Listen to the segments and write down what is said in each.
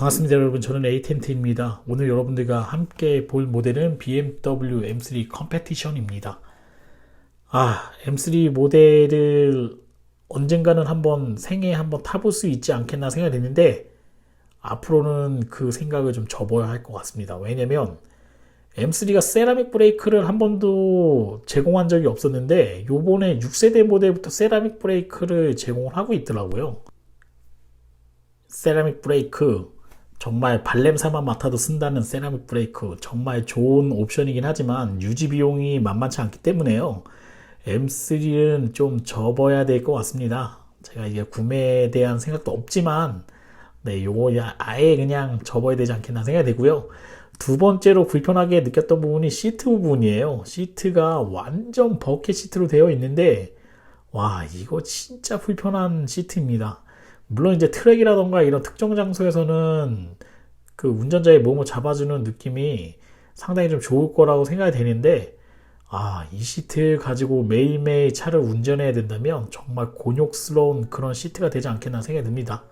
반갑습니다 여러분. 저는 에이텐트입니다. 오늘 여러분들과 함께 볼 모델은 BMW M3 컴페티션입니다. 아 M3 모델을 언젠가는 한번 생애에 한번 타볼 수 있지 않겠나 생각이 됐는데 앞으로는 그 생각을 좀 접어야 할 것 같습니다. 왜냐면 M3가 세라믹 브레이크를 한 번도 제공한 적이 없었는데 요번에 6세대 모델부터 세라믹 브레이크를 제공을 하고 있더라고요. 세라믹 브레이크 정말 발냄새만 맡아도 쓴다는 세라믹 브레이크 정말 좋은 옵션이긴 하지만 유지 비용이 만만치 않기 때문에요. M3는 좀 접어야 될 것 같습니다. 제가 이게 구매에 대한 생각도 없지만 네, 요거 아예 그냥 접어야 되지 않겠나 생각이 되고요. 두 번째로 불편하게 느꼈던 부분이 시트 부분이에요. 시트가 완전 버켓 시트로 되어 있는데 와 이거 진짜 불편한 시트입니다. 물론 이제 트랙이라던가 이런 특정 장소에서는 그 운전자의 몸을 잡아주는 느낌이 상당히 좀 좋을 거라고 생각이 되는데 아, 이 시트 가지고 매일매일 차를 운전해야 된다면 정말 곤욕스러운 그런 시트가 되지 않겠나 생각이 듭니다.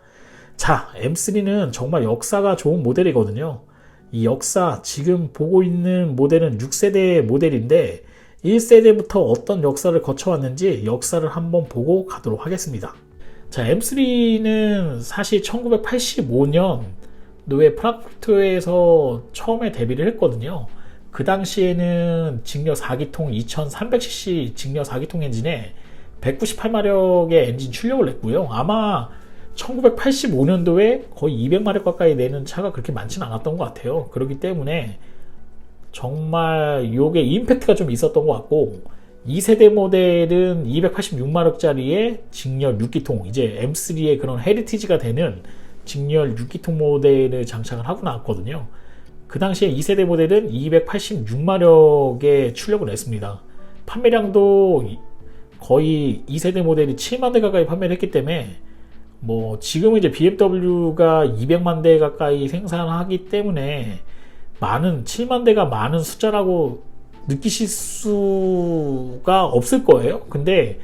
자, M3는 정말 역사가 좋은 모델이거든요. 이 역사, 지금 보고 있는 모델은 6세대 모델인데 1세대부터 어떤 역사를 거쳐왔는지 역사를 한번 보고 가도록 하겠습니다. 자, M3는 사실 1985년 노예 프랑크푸르트에서 처음에 데뷔를 했거든요. 그 당시에는 직력 4기통 2300cc 직력 4기통 엔진에 198마력의 엔진 출력을 냈고요. 아마 1985년도에 거의 200마력 가까이 내는 차가 그렇게 많지는 않았던 것 같아요. 그렇기 때문에 정말 요게 임팩트가 좀 있었던 것 같고 2세대 모델은 286마력짜리의 직렬 6기통, 이제 M3의 그런 헤리티지가 되는 직렬 6기통 모델을 장착을 하고 나왔거든요. 그 당시에 2세대 모델은 286마력의 출력을 냈습니다. 판매량도 거의 2세대 모델이 7만 대 가까이 판매를 했기 때문에 뭐 지금은 이제 BMW가 200만 대 가까이 생산하기 때문에 많은 7만 대가 많은 숫자라고 느끼실 수가 없을 거예요. 근데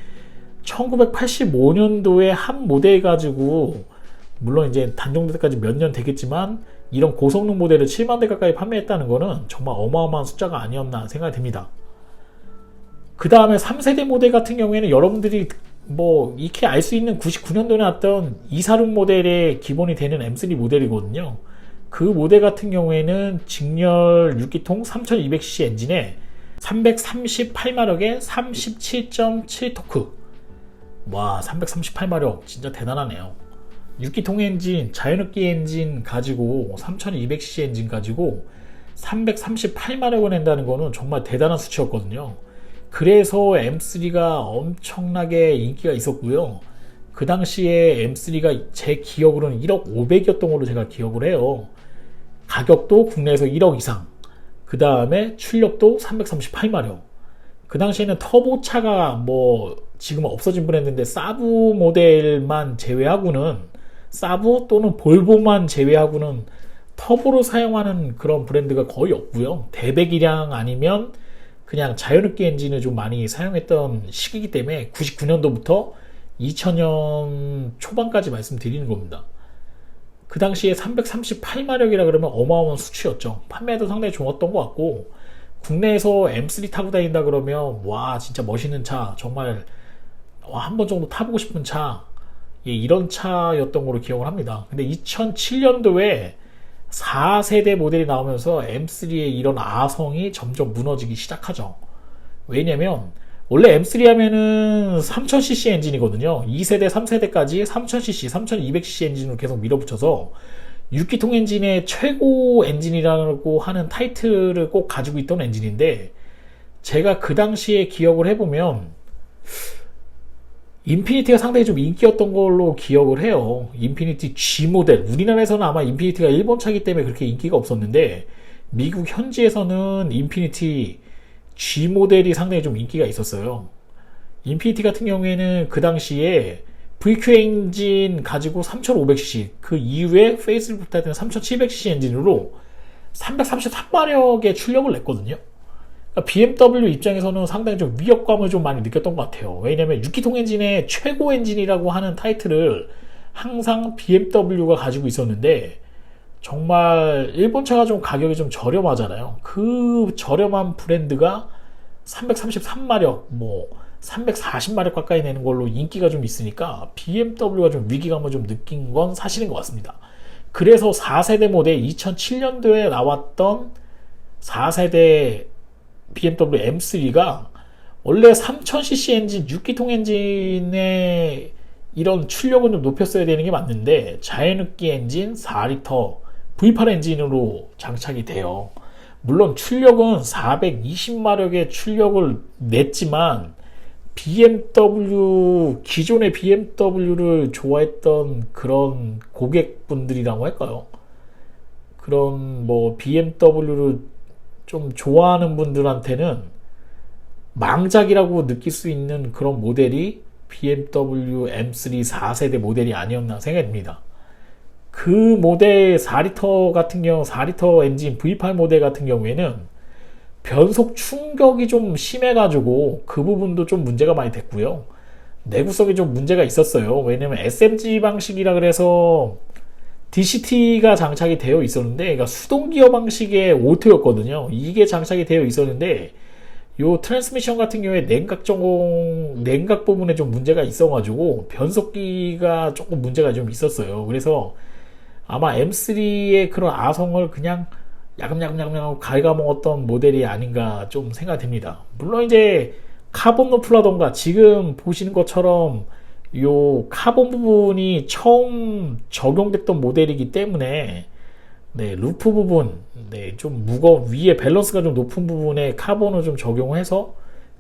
1985년도에 한 모델 가지고 물론 이제 단종대까지 몇 년 되겠지만 이런 고성능 모델을 7만 대 가까이 판매했다는 거는 정말 어마어마한 숫자가 아니었나 생각이 듭니다. 그 다음에 3세대 모델 같은 경우에는 여러분들이 뭐 익히 알 수 있는 99년도에 나왔던 246 모델의 기본이 되는 M3 모델이거든요. 그 모델 같은 경우에는 직렬 6기통 3200cc 엔진에 338마력에 37.7 토크. 와, 338마력 진짜 대단하네요. 6기통 엔진, 자연흡기 엔진 가지고 3200cc 엔진 가지고 338마력을 낸다는 거는 정말 대단한 수치였거든요. 그래서 M3가 엄청나게 인기가 있었고요. 그 당시에 M3가 제 기억으로는 1억 500이었던 걸로 제가 기억을 해요. 가격도 국내에서 1억 이상. 그 다음에 출력도 338마력. 그 당시에는 터보차가 뭐 지금 없어진 브랜드인데 사브 모델만 제외하고는 사브 또는 볼보만 제외하고는 터보로 사용하는 그런 브랜드가 거의 없고요. 대배기량 아니면 그냥 자연흡기 엔진을 좀 많이 사용했던 시기이기 때문에 99년도부터 2000년 초반까지 말씀드리는 겁니다. 그 당시에 338마력이라 그러면 어마어마한 수치였죠. 판매도 상당히 좋았던 것 같고 국내에서 M3 타고 다닌다 그러면 와 진짜 멋있는 차 정말 한 번 정도 타보고 싶은 차 예, 이런 차였던 걸로 기억을 합니다. 근데 2007년도에 4세대 모델이 나오면서 M3의 이런 아성이 점점 무너지기 시작하죠. 왜냐면 원래 M3 하면은 3000cc 엔진이거든요. 2세대, 3세대까지 3000cc, 3200cc 엔진으로 계속 밀어붙여서 6기통 엔진의 최고 엔진이라고 하는 타이틀을 꼭 가지고 있던 엔진인데 제가 그 당시에 기억을 해보면 인피니티가 상당히 좀 인기였던 걸로 기억을 해요. 인피니티 G 모델. 우리나라에서는 아마 인피니티가 일본 차기 때문에 그렇게 인기가 없었는데 미국 현지에서는 인피니티 G 모델이 상당히 좀 인기가 있었어요. 인피니티 같은 경우에는 그 당시에 VQ 엔진 가지고 3500cc 그 이후에 페이스리프트 된 3700cc 엔진으로 333마력의 출력을 냈거든요. 그러니까 BMW 입장에서는 상당히 좀 위협감을 좀 많이 느꼈던 것 같아요. 왜냐면 6기통 엔진의 최고 엔진이라고 하는 타이틀을 항상 BMW가 가지고 있었는데 정말 일본 차가 좀 가격이 좀 저렴하잖아요. 그 저렴한 브랜드가 333마력, 뭐 340마력 가까이 내는 걸로 인기가 좀 있으니까 BMW가 좀 위기감을 좀 느낀 건 사실인 것 같습니다. 그래서 4세대 모델 2007년도에 나왔던 4세대 BMW M3가 원래 3000cc 엔진 6기통 엔진의 이런 출력은 좀 높였어야 되는 게 맞는데 자연흡기 엔진 4리터 V8 엔진으로 장착이 돼요. 물론 출력은 420마력의 출력을 냈지만 BMW 기존의 BMW를 좋아했던 그런 고객분들이라고 할까요? 그런 뭐 BMW를 좀 좋아하는 분들한테는 망작이라고 느낄 수 있는 그런 모델이 BMW M3 4세대 모델이 아니었나 생각이 듭니다. 그 모델 4리터 같은 경우 4리터 엔진 V8 모델 같은 경우에는 변속 충격이 좀 심해가지고 그 부분도 좀 문제가 많이 됐고요. 내구성이 좀 문제가 있었어요. 왜냐면 SMG 방식이라 그래서 DCT가 장착이 되어 있었는데, 그러니까 수동 기어 방식의 오토였거든요. 이게 장착이 되어 있었는데, 요 트랜스미션 같은 경우에 냉각 전공, 냉각 부분에 좀 문제가 있어가지고, 변속기가 조금 문제가 좀 있었어요. 그래서 아마 M3의 그런 아성을 그냥 야금야금야금 갉아먹었던 모델이 아닌가 좀 생각됩니다. 물론 이제 카본 노플라던가 지금 보시는 것처럼 요 카본 부분이 처음 적용됐던 모델이기 때문에 네, 루프 부분, 네, 좀 무거 위에 밸런스가 좀 높은 부분에 카본을 좀 적용해서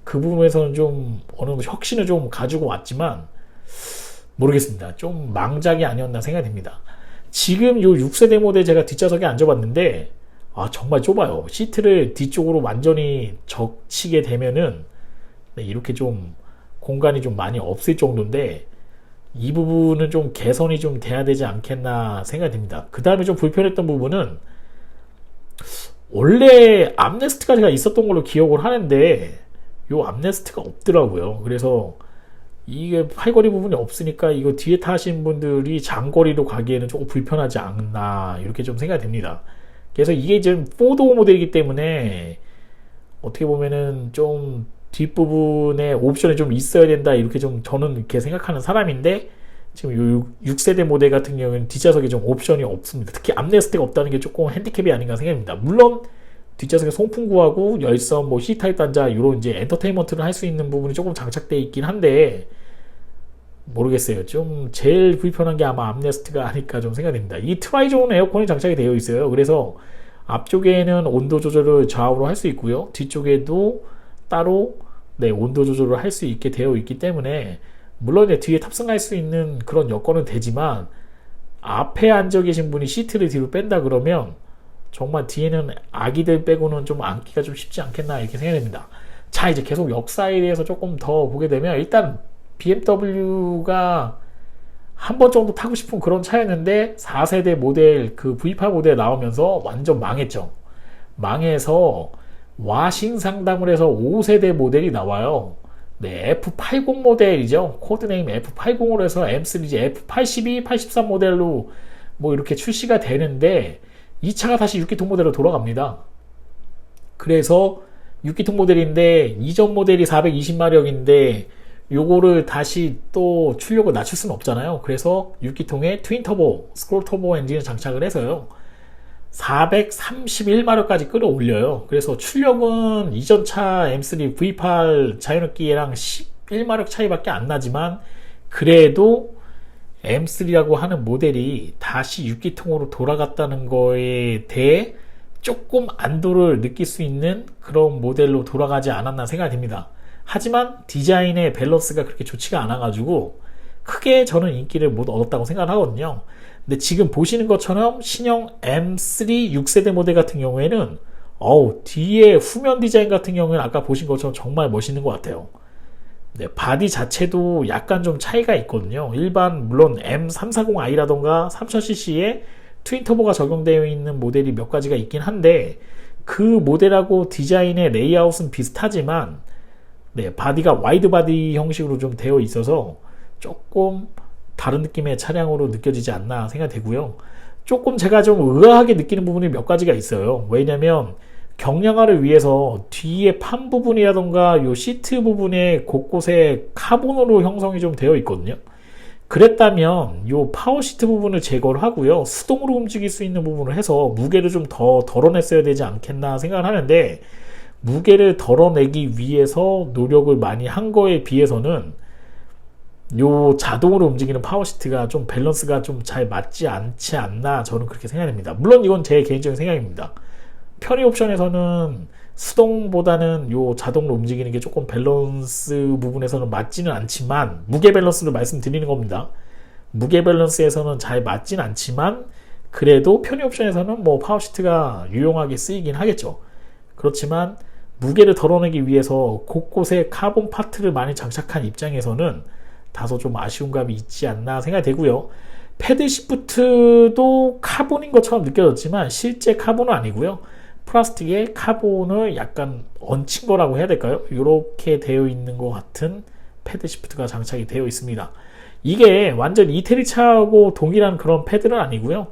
그 부분에서는 좀 어느 정도 혁신을 좀 가지고 왔지만 모르겠습니다. 좀 망작이 아니었나 생각이 됩니다. 지금 요 6세대 모델 제가 뒷좌석에 앉아봤는데 아 정말 좁아요. 시트를 뒤쪽으로 완전히 적치게 되면은 네, 이렇게 좀 공간이 좀 많이 없을 정도인데 이 부분은 좀 개선이 좀 돼야 되지 않겠나 생각이 듭니다. 그 다음에 좀 불편했던 부분은 원래 암네스트가 제가 있었던 걸로 기억을 하는데 요 암네스트가 없더라고요. 그래서 이게 팔걸이 부분이 없으니까 이거 뒤에 타신 분들이 장거리로 가기에는 조금 불편하지 않나 이렇게 좀 생각이 됩니다. 그래서 이게 지금 4도어 모델이기 때문에 어떻게 보면은 좀 뒷부분에 옵션이 좀 있어야 된다 이렇게 좀 저는 이렇게 생각하는 사람인데 지금 요 6세대 모델 같은 경우는 뒷좌석에 좀 옵션이 없습니다. 특히 암레스트가 없다는 게 조금 핸디캡이 아닌가 생각합니다. 물론 뒷좌석에 송풍구하고 열선, 뭐 C타입 단자 이런 이제 엔터테인먼트를 할 수 있는 부분이 조금 장착되어 있긴 한데 모르겠어요. 좀 제일 불편한 게 아마 암레스트가 아닐까 좀 생각됩니다. 이 트라이존 에어컨이 장착이 되어 있어요. 그래서 앞쪽에는 온도 조절을 좌우로 할 수 있고요. 뒤쪽에도 따로 네, 온도 조절을 할 수 있게 되어 있기 때문에 물론 이제 뒤에 탑승할 수 있는 그런 여건은 되지만 앞에 앉아 계신 분이 시트를 뒤로 뺀다 그러면 정말 뒤에는 아기들 빼고는 좀 앉기가 좀 쉽지 않겠나 이렇게 생각됩니다. 자 이제 계속 역사에 대해서 조금 더 보게 되면 일단 BMW가 한 번 정도 타고 싶은 그런 차였는데 4세대 모델 그 V8 모델 나오면서 완전 망했죠. 망해서 와싱 상담을 해서 5세대 모델이 나와요. 네, F80 모델이죠. 코드네임 F80으로 해서 M 시리즈 F82, 83 모델로 뭐 이렇게 출시가 되는데 이 차가 다시 6기통 모델로 돌아갑니다. 그래서 6기통 모델인데 이전 모델이 420마력인데 요거를 다시 또 출력을 낮출 수는 없잖아요. 그래서 6기통에 트윈 터보, 스크롤 터보 엔진을 장착을 해서요. 431마력까지 끌어올려요. 그래서 출력은 이전 차 M3 V8 자연흡기랑 11마력 차이밖에 안 나지만 그래도 M3라고 하는 모델이 다시 6기통으로 돌아갔다는 거에 대해 조금 안도를 느낄 수 있는 그런 모델로 돌아가지 않았나 생각이 듭니다. 하지만 디자인의 밸런스가 그렇게 좋지가 않아가지고 크게 저는 인기를 못 얻었다고 생각을 하거든요. 근데 지금 보시는 것처럼 신형 M3 6세대 모델 같은 경우에는 어우 뒤에 후면 디자인 같은 경우에는 아까 보신 것처럼 정말 멋있는 것 같아요. 네, 바디 자체도 약간 좀 차이가 있거든요. 일반 물론 M340i라던가 3000cc에 트윈 터보가 적용되어 있는 모델이 몇 가지가 있긴 한데 그 모델하고 디자인의 레이아웃은 비슷하지만 네, 바디가 와이드 바디 형식으로 좀 되어 있어서 조금 다른 느낌의 차량으로 느껴지지 않나 생각되고요. 조금 제가 좀 의아하게 느끼는 부분이 몇 가지가 있어요. 왜냐면 경량화를 위해서 뒤에 판 부분이라던가 요 시트 부분에 곳곳에 카본으로 형성이 좀 되어 있거든요. 그랬다면 요 파워 시트 부분을 제거를 하고요. 수동으로 움직일 수 있는 부분을 해서 무게를 좀 더 덜어냈어야 되지 않겠나 생각을 하는데 무게를 덜어내기 위해서 노력을 많이 한 거에 비해서는 요 자동으로 움직이는 파워 시트가 좀 밸런스가 좀 잘 맞지 않지 않나 저는 그렇게 생각됩니다. 물론 이건 제 개인적인 생각입니다. 편의 옵션에서는 수동보다는 요 자동으로 움직이는 게 조금 밸런스 부분에서는 맞지는 않지만 무게 밸런스를 말씀드리는 겁니다. 무게 밸런스에서는 잘 맞진 않지만 그래도 편의 옵션에서는 뭐 파워 시트가 유용하게 쓰이긴 하겠죠. 그렇지만 무게를 덜어내기 위해서 곳곳에 카본 파트를 많이 장착한 입장에서는 다소 좀 아쉬운 감이 있지 않나 생각이 되고요. 패드 시프트도 카본인 것처럼 느껴졌지만 실제 카본은 아니고요. 플라스틱에 카본을 약간 얹힌 거라고 해야 될까요? 이렇게 되어 있는 것 같은 패드 시프트가 장착이 되어 있습니다. 이게 완전 이태리 차하고 동일한 그런 패드는 아니고요.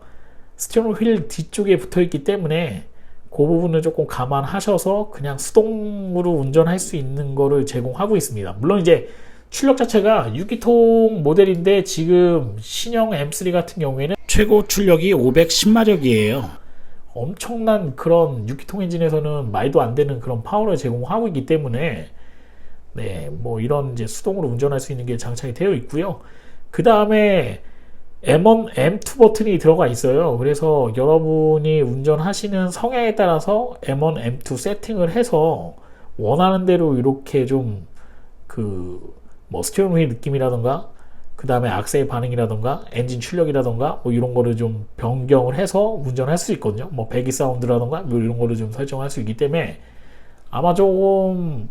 스티어링 휠 뒤쪽에 붙어 있기 때문에 그 부분을 조금 감안하셔서 그냥 수동으로 운전할 수 있는 거를 제공하고 있습니다. 물론 이제 출력 자체가 6기통 모델인데 지금 신형 M3 같은 경우에는 최고 출력이 510마력이에요. 엄청난 그런 6기통 엔진에서는 말도 안 되는 그런 파워를 제공하고 있기 때문에 네, 뭐 이런 이제 수동으로 운전할 수 있는 게 장착이 되어 있고요. 그 다음에 M1, M2 버튼이 들어가 있어요. 그래서 여러분이 운전하시는 성향에 따라서 M1, M2 세팅을 해서 원하는 대로 이렇게 좀 그 뭐 스티어링 휠 느낌이라던가 그 다음에 악셀 반응이라던가 엔진 출력이라던가 뭐 이런 거를 좀 변경을 해서 운전할 수 있거든요. 뭐 배기 사운드라던가 뭐 이런 거를 좀 설정할 수 있기 때문에 아마 조금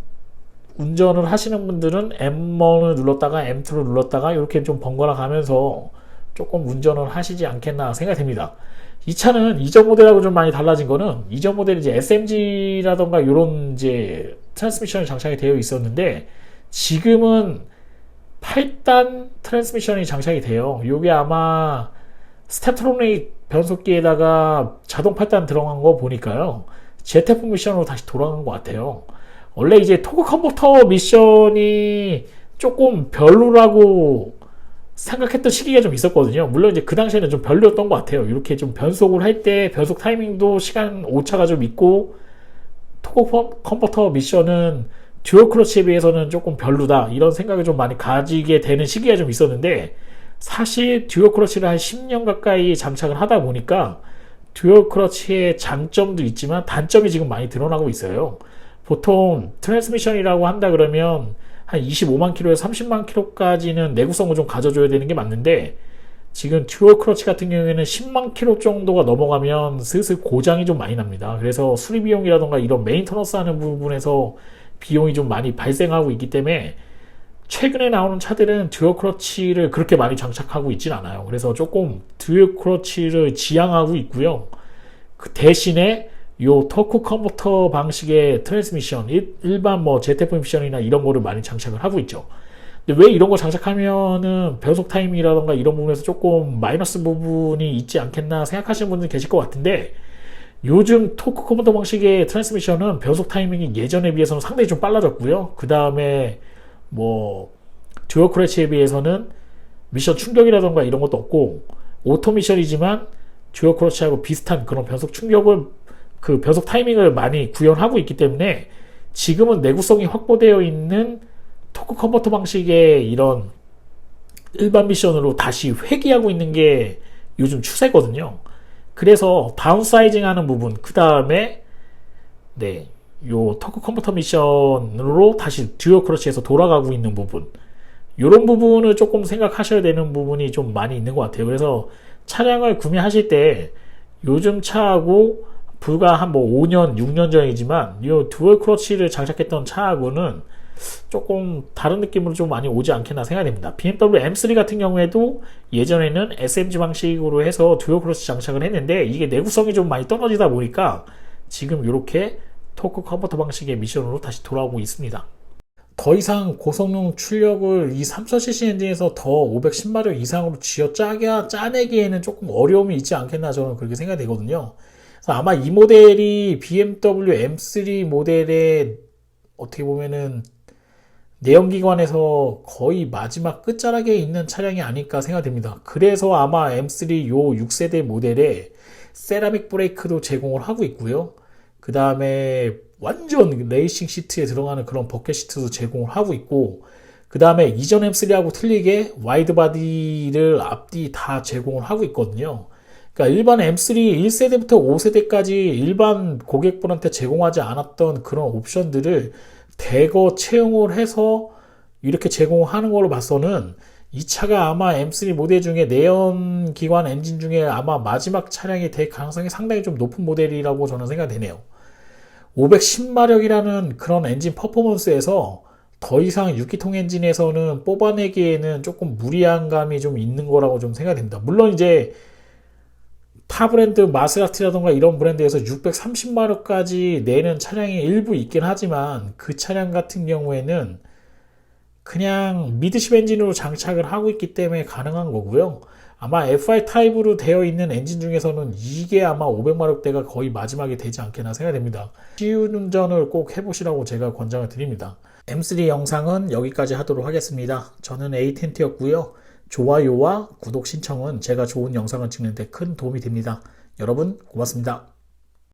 운전을 하시는 분들은 M1을 눌렀다가 M2를 눌렀다가 이렇게 좀 번갈아 가면서 조금 운전을 하시지 않겠나 생각이 듭니다. 이 차는 이전 모델하고 좀 많이 달라진 거는 이전 모델이 이제 SMG라던가 이런 이제 트랜스미션이 장착이 되어 있었는데 지금은 8단 트랜스미션이 장착이 돼요. 이게 아마 스태트로닉 변속기에다가 자동 8단 들어간 거 보니까요. ZF 미션으로 다시 돌아간 것 같아요. 원래 이제 토크 컨버터 미션이 조금 별로라고 생각했던 시기가 좀 있었거든요. 물론 이제 그 당시에는 좀 별로였던 것 같아요. 이렇게 좀 변속을 할 때 변속 타이밍도 시간 오차가 좀 있고 토크 컨버터 미션은 듀얼 클러치에 비해서는 조금 별로다 이런 생각을 좀 많이 가지게 되는 시기가 좀 있었는데 사실 듀얼 클러치를 한 10년 가까이 장착을 하다 보니까 듀얼 클러치의 장점도 있지만 단점이 지금 많이 드러나고 있어요. 보통 트랜스미션이라고 한다 그러면 한 25만 킬로에서 30만 킬로까지는 내구성을 좀 가져줘야 되는 게 맞는데 지금 듀얼 클러치 같은 경우에는 10만 킬로 정도가 넘어가면 슬슬 고장이 좀 많이 납니다. 그래서 수리 비용이라던가 이런 메인터너스 하는 부분에서 비용이 좀 많이 발생하고 있기 때문에 최근에 나오는 차들은 듀얼 클러치를 그렇게 많이 장착하고 있진 않아요. 그래서 조금 듀얼 클러치를 지향하고 있고요. 그 대신에 요 터크 컨버터 방식의 트랜스미션, 일, 반 뭐 ZF 미션이나 이런 거를 많이 장착을 하고 있죠. 근데 왜 이런 거 장착하면은 변속 타이밍이라던가 이런 부분에서 조금 마이너스 부분이 있지 않겠나 생각하시는 분들 계실 것 같은데 요즘 토크 컨버터 방식의 트랜스미션은 변속 타이밍이 예전에 비해서는 상당히 좀 빨라졌고요. 그 다음에 뭐 듀얼 크래치에 비해서는 미션 충격이라던가 이런 것도 없고 오토 미션이지만 듀얼 크러치하고 비슷한 그런 변속 충격을 그 변속 타이밍을 많이 구현하고 있기 때문에 지금은 내구성이 확보되어 있는 토크 컨버터 방식의 이런 일반 미션으로 다시 회귀하고 있는 게 요즘 추세거든요. 그래서 다운사이징 하는 부분, 그 다음에, 네, 요 터크 컨버터 미션으로 다시 듀얼 크러치에서 돌아가고 있는 부분, 이런 부분을 조금 생각하셔야 되는 부분이 좀 많이 있는 것 같아요. 그래서 차량을 구매하실 때 요즘 차하고 불과 한 뭐 5년, 6년 전이지만 이 듀얼 크러치를 장착했던 차하고는 조금 다른 느낌으로 좀 많이 오지 않겠나 생각됩니다. BMW M3 같은 경우에도 예전에는 SMG 방식으로 해서 듀얼 크러치 장착을 했는데 이게 내구성이 좀 많이 떨어지다 보니까 지금 이렇게 토크 컨버터 방식의 미션으로 다시 돌아오고 있습니다. 더 이상 고성능 출력을 이 3000cc 엔진에서 더 510마력 이상으로 쥐어 짜게 짜내기에는 조금 어려움이 있지 않겠나 저는 그렇게 생각이 되거든요. 아마 이 모델이 BMW M3 모델의 어떻게 보면은 내연기관에서 거의 마지막 끝자락에 있는 차량이 아닐까 생각됩니다. 그래서 아마 M3 요 6세대 모델에 세라믹 브레이크도 제공을 하고 있고요. 그 다음에 완전 레이싱 시트에 들어가는 그런 버켓 시트도 제공을 하고 있고, 그 다음에 이전 M3하고 틀리게 와이드 바디를 앞뒤 다 제공을 하고 있거든요. 그러니까 일반 M3 1세대부터 5세대까지 일반 고객분한테 제공하지 않았던 그런 옵션들을 대거 채용을 해서 이렇게 제공하는 걸로 봐서는 이 차가 아마 M3 모델 중에 내연 기관 엔진 중에 아마 마지막 차량이 될 가능성이 상당히 좀 높은 모델이라고 저는 생각이 되네요. 510마력이라는 그런 엔진 퍼포먼스에서 더 이상 6기통 엔진에서는 뽑아내기에는 조금 무리한 감이 좀 있는 거라고 좀 생각이 됩니다. 물론 이제 타 브랜드 마세라티라던가 이런 브랜드에서 630마력까지 내는 차량이 일부 있긴 하지만 그 차량 같은 경우에는 그냥 미드십 엔진으로 장착을 하고 있기 때문에 가능한 거고요. 아마 FI 타입으로 되어 있는 엔진 중에서는 이게 아마 500마력대가 거의 마지막이 되지 않겠나 생각됩니다. 시운전을 꼭 해보시라고 제가 권장을 드립니다. M3 영상은 여기까지 하도록 하겠습니다. 저는 에이텐트였고요. 좋아요와 구독 신청은 제가 좋은 영상을 찍는데 큰 도움이 됩니다. 여러분 고맙습니다.